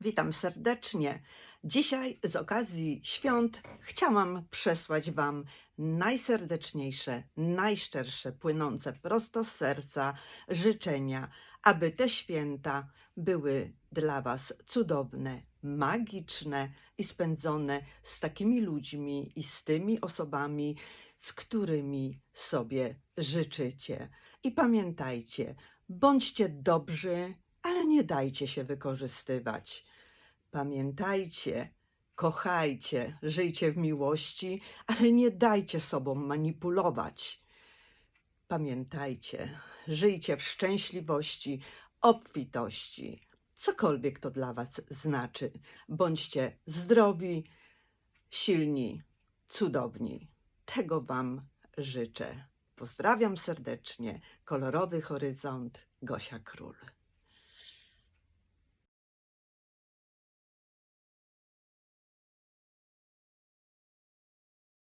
Witam serdecznie. Dzisiaj z okazji świąt chciałam przesłać Wam najserdeczniejsze, najszczersze, płynące prosto z serca życzenia, aby te święta były dla Was cudowne, magiczne i spędzone z takimi ludźmi i z tymi osobami, z którymi sobie życzycie. I pamiętajcie, bądźcie dobrzy, ale nie dajcie się wykorzystywać. Pamiętajcie, kochajcie, żyjcie w miłości, ale nie dajcie sobą manipulować. Pamiętajcie, żyjcie w szczęśliwości, obfitości, cokolwiek to dla Was znaczy. Bądźcie zdrowi, silni, cudowni. Tego Wam życzę. Pozdrawiam serdecznie. Kolorowy horyzont, Gosia Król.